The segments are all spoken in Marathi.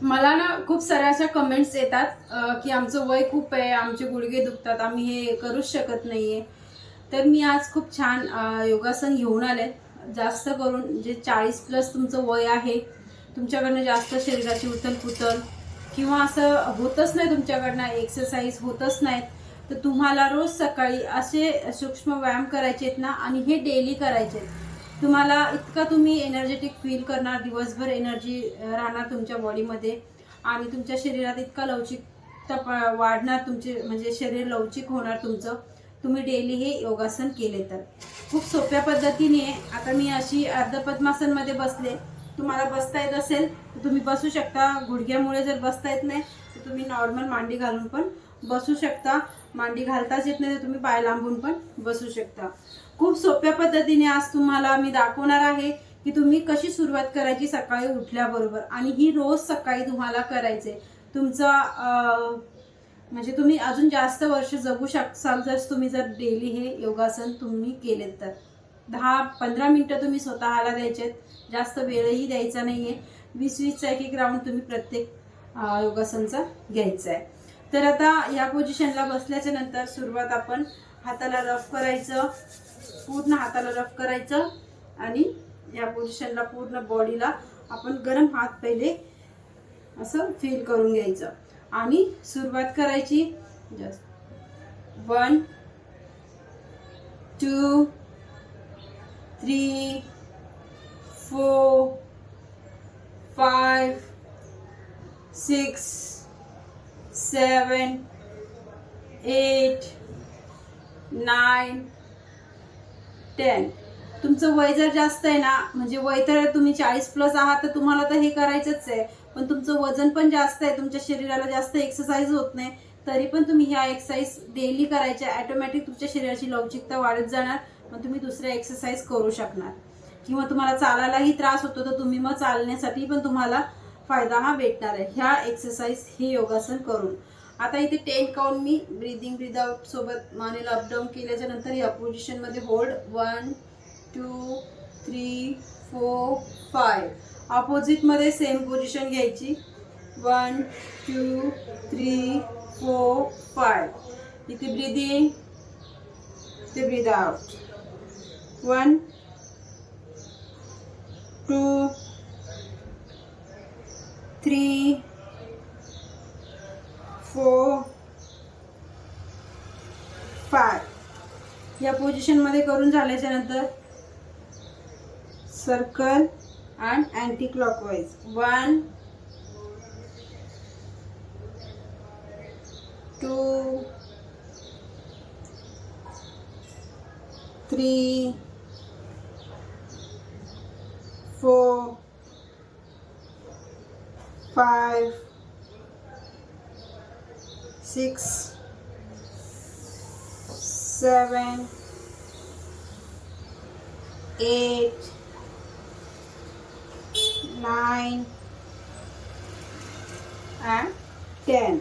मला ना खूप साऱ्या अशा कमेंट्स येतात की आमचं वय खूप आहे आमचे गुडघे दुखतात आम्ही हे करूच शकत नाहीये. तर मी आज खूप छान योगासन घेऊन आले. जास्त करून जे चाळीस प्लस तुमचं वय आहे तुमच्याकडनं जास्त शरीराची उथल पुथल किंवा असं होतच नाही तुमच्याकडनं एक्सरसाइज होतच नाहीत तर तुम्हाला रोज सकाळी असे सूक्ष्म व्यायाम करायचे आहेत ना आणि हे डेली करायचे आहेत तुम्हाला इतका तुम्ही एनर्जेटिक फील करणार दिवसभर एनर्जी राहणार तुमच्या बॉडीमध्ये आणि तुमच्या शरीरात इतका लवचिकता प- वाढणार तुमचे म्हणजे शरीर लवचिक होणार तुमचं. तुम्ही डेली हे योगासन केले तर. खूप सोप्या पद्धतीने आता मी अशी अर्ध पद्मासनमध्ये बसले. तुम्हाला बसता येत असेल तर तुम्ही बसू शकता. गुडघ्यामुळे जर बसता येत नाही तर तुम्ही नॉर्मल मांडी घालून पण बसू शकता. मांडी घालताच येत नाही तर तुम्ही पाय लांबून पण बसू शकता. खूप सोप्या पद्धतीने आज तुम्हाला मी दाखवणार आहे की तुम्ही कशी सुरुवात करायची सकाळी उठल्याबरोबर. आणि ही रोज सकाळी तुम्हाला करायचे तुमचा म्हणजे तुम्ही अजून जास्त वर्ष जगू शकाल जर तुम्ही जर डेली हे योगासन तुम्ही केलेत तर. दहा पंधरा मिनटं तुम्ही स्वतःला द्यायचेत. जास्त वेळही द्यायचा नाही आहे वीस वीसचा एक एक राऊंड तुम्ही प्रत्येक योगासनचा घ्यायचा आहे तर आता या पोझिशनला बसल्याच्या नंतर सुरुवात आपण हाताला रफ करायचं. पूर्ण हाताला रफ करायचं आणि या पोझिशनला पूर्ण बॉडीला आपण गरम हात पहिले असं फील करून घ्यायचं. आणि सुरुवात करायची just one two three four five six seven eight nine ten तुमचं वय जर जास्त आहे ना म्हणजे वय तर तुम्ही चाळीस प्लस आहात तर तुम्हाला तर हे करायचंच आहे. पण तुमचं वजन पण जास्त आहे तुमच्या शरीराला जास्त एक्सरसाइज होत नाही. तरी पण तुम्ही ह्या एक्सरसाइज डेली करायच्या ॲटोमॅटिक तुमच्या शरीराची लवचिकता वाढत जाणार मग तुम्ही दुसऱ्या एक्सरसाइज करू शकणार. किंवा तुम्हाला चालायलाही त्रास होतो तर तुम्ही मग चालण्यासाठी पण तुम्हाला फायदा हा भेटणार आहे. ह्या एक्सरसाइज हे योगासन करून. आता इथे टेन काउंट मी ब्रिदिंग ब्रिद आउट सोबत मानेला अपडाऊन केल्याच्यानंतर या पोझिशनमध्ये hold one two three four five ऑपोजिटमध्ये same position घ्यायची. One two three four five इथे ब्रिदिंग इथे breathe out one two three four five या पोझिशनमध्ये करून झाल्याच्यानंतर circle and anticlockwise one two three four five six, seven, eight, nine, and ten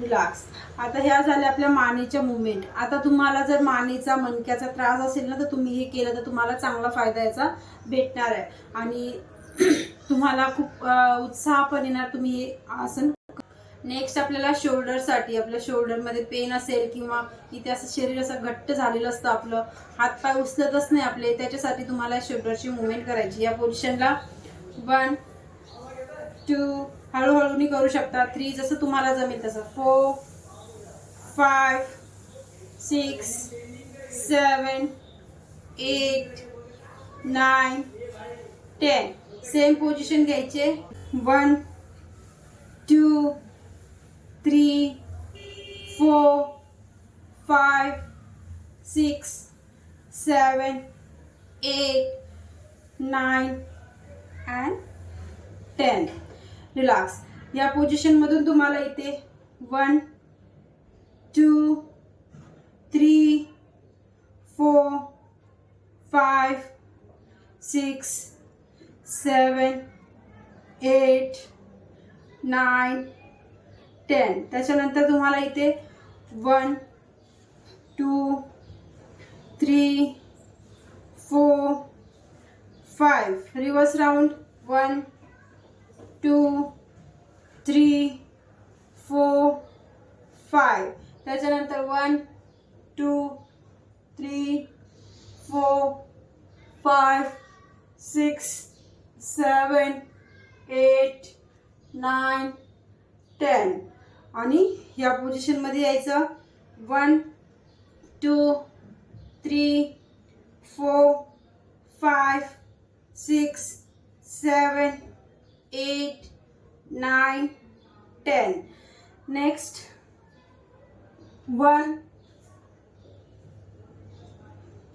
relax आता ह्या झाल्या आपल्या मानेच्या मुवमेंट आता तुम्हाला जर मानेचा मणक्याचा त्रास असेल ना तर तुम्ही हे केलं तर तुम्हाला चांगला फायदा याचा भेटणार आहे. आणि तुम्हाला खूप उत्साह पण येणार. तुम्ही हे आसन नेक्स्ट आपल्याला शोल्डरसाठी आपल्या शोल्डरमध्ये पेन असेल किंवा इथे असं शरीर असं घट्ट झालेलं असतं आपलं हातपाय उचलतच नाही आपले त्याच्यासाठी तुम्हाला शोल्डरची मुवमेंट करायची. या पोझिशनला वन टू हळूहळूनी करू शकता. थ्री जसं तुम्हाला जमेल तसं. Four five six seven eight nine ten same position घ्यायचे. One two three, four, five, six, seven, eight, nine, and ten Relax. या पोझिशनमधून तुम्हाला इथे one two three four five six seven eight nine ten त्याच्यानंतर तुम्हाला इथे one two three four five reverse round one two three four five त्याच्यानंतर one two three four five six seven eight nine ten आणि या पोझिशनमध्ये यायचं. One two three four five six seven eight nine ten next one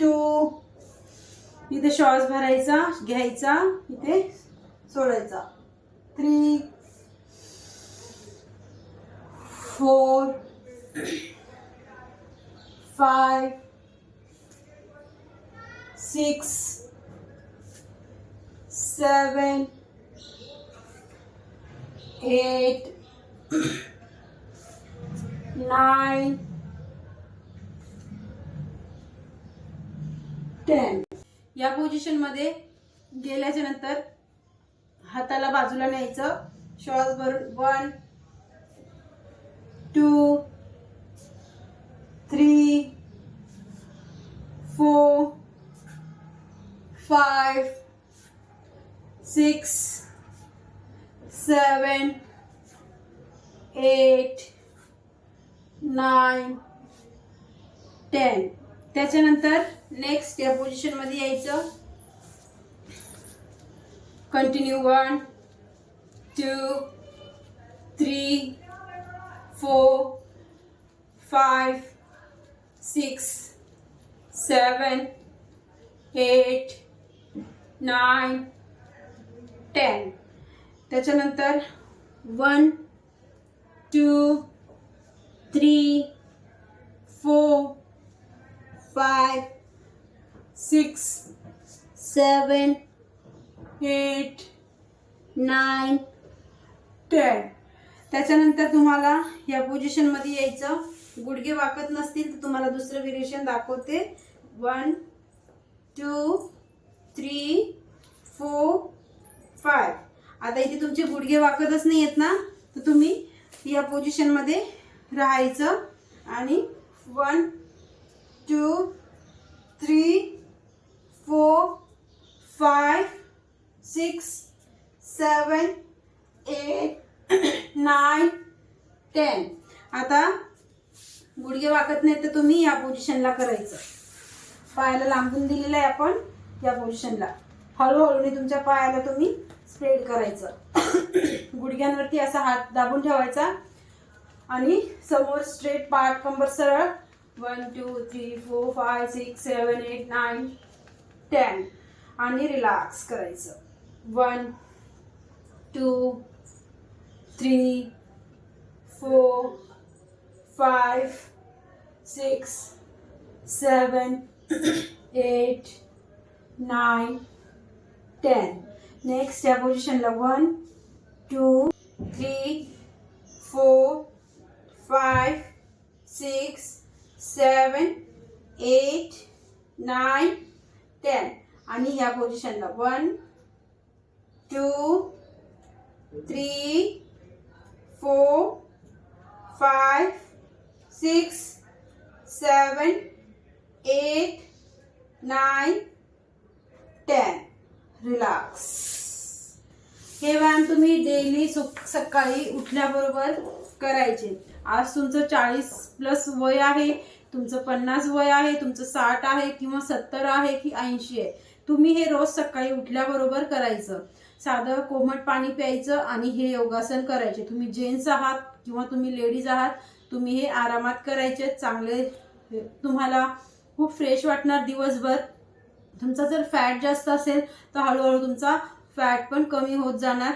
two इथे शॉर्ट्स भरायचा घ्यायचा इथे सोडायचा. Three four five six seven eight nine ten या पोझिशनमध्ये गेल्याच्यानंतर हाताला बाजूला न्यायचं. श्वास भरून one two three four five, six seven eight nine ten. त्याच्यानंतर नेक्स्ट या पोझिशनमध्ये यायचं. Continue one two three four five, six seven eight nine ten त्याच्यानंतर one two three four five six seven eight nine ten त्याच्यानंतर तुम्हाला या पोझिशनमध्ये यायचं. गुडघे वाकत नसतील तर तुम्हाला दुसरं व्हेरिएशन दाखवते. One two three four five आता इथे तुमचे गुडघे वाकतच नाही आहेत ना? तर तुम्ही या पोझिशनमध्ये राहायचं. आणि one two three four five six seven eight nine ten. आता गुडघे वाकत नाही तर तुम्ही या पोझिशनला करायचं. पायाला लांबून दिलेलं आहे आपण या पोझिशनला हळूहळूने तुमच्या पायाला तुम्ही स्प्रेड करायचं. गुडघ्यांवरती असा हात दाबून ठेवायचा. आणि समोर स्ट्रेट पाठ कंबर सरळ one two three four five six seven eight nine ten आणि रिलॅक्स करायचं. One two three four five six seven eight nine ten next या पोझिशनला one two three four five six seven eight nine ten आणि ह्या पोझिशनला one two three four five six seven eight nine ten. Relax. हे व्यायाम तुम्ही डेली सकाळी उठल्याबरोबर करायचे. आज तुमचं चाळीस प्लस वय आहे तुमचं पन्नास वय आहे तुमचं साठ आहे किंवा सत्तर आहे की ऐंशी आहे. तुम्ही हे रोज सकाळी उठल्याबरोबर करायचं. साधं कोमट पाणी प्यायचं आणि हे योगासन करायचे. तुम्ही जेंट्स आहात किंवा तुम्ही लेडीज आहात तुम्ही हे आरामात करायचे चांगले तुम्हाला खूप फ्रेश वाटणार दिवसभर. तुमचा जर फॅट जास्त असेल तर हळूहळू तुमचा फॅट पण कमी होत जाणार.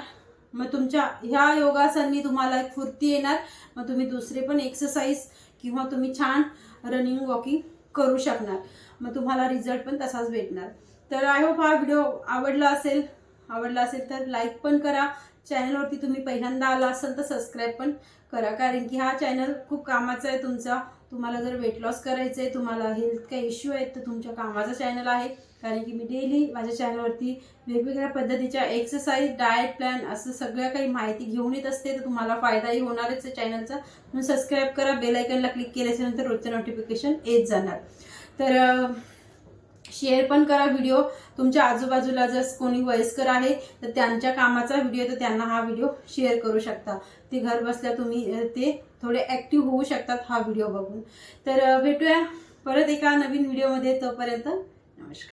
मग तुमच्या ह्या योगासननी तुम्हाला एक फुर्ती येणार. मग तुम्ही दुसरे पण एक्सरसाइज किंवा तुम्ही छान रनिंग वॉकिंग करू शकणार. मग तुम्हाला रिझल्ट पण तसाच भेटणार. तर आय होप हा व्हिडिओ आवडला असेल. आवडला असेल तर लाईक पण करा. चॅनलवरती तुम्ही पहिल्यांदा आला असाल तर सबस्क्राईब पण करा. कारण की हा चॅनल खूप कामाचा आहे तुमचा. तुम्हाला जर वेट लॉस करायचं आहे तुम्हाला हेल्थ काही इश्यू आहेत तर तुमच्या कामाचा चॅनल आहे. कारण की मी डेली माझ्या चॅनलवरती वेगवेगळ्या पद्धतीच्या एक्सरसाइज डाएट प्लॅन असं सगळ्या काही माहिती घेऊन येत असते तर तुम्हाला फायदाही होणारच आहे चॅनलचा म्हणून सबस्क्राईब करा. बेलायकनला क्लिक केल्याच्यानंतर रोजचं नोटिफिकेशन येत जाणार. तर शेअर पण करा व्हिडिओ तुमच्या आजूबाजूला जर कोणी वयस्कर आहे तर त्यांच्या कामाचा व्हिडिओ तर त्यांना हा व्हिडिओ शेअर करू शकता. ते घर बसल्या तुम्ही ते थोडे ॲक्टिव्ह होऊ शकतात हा व्हिडिओ बघून. तर भेटूया परत एका नवीन व्हिडिओमध्ये तोपर्यंत नमस्कार.